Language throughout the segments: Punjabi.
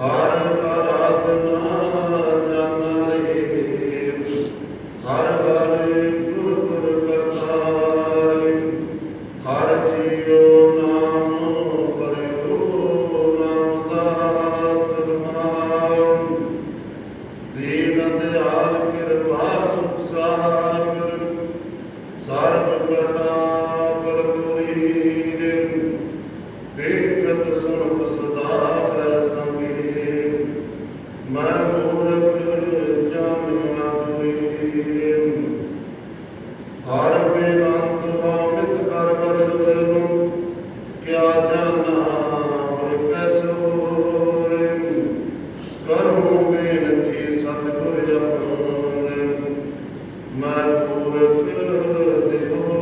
ਹਰ ਦੇਖਤ ਸੁਣਤ ਸਦਾ ਹੈ ਸੰਗੀਰ ਮਨ ਮੂਰਖ ਜਾਣਿਆ ਦੁਨੀਰ ਹਰ ਬੇਅੰਤ ਹਾਮਿਤ ਕਰ ਬਰਦ ਨੂੰ ਕਿਆ ਜਾਣਾ ਹੋਇ ਕਸੂਰ ਕਰੋ ਬੇਨਤੀ ਸਤਿਗੁਰ ਅਪਾਉਣ ਮਨ ਮੂਰਖ ਦੇਹੋ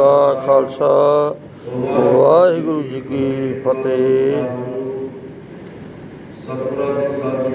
ਦਾ ਖਾਲਸਾ। ਵਾਹਿਗੁਰੂ ਜੀ ਕੀ ਫਤਿਹ। ਸਤਿਗੁਰਾਂ ਦੀ ਸਾਜੀ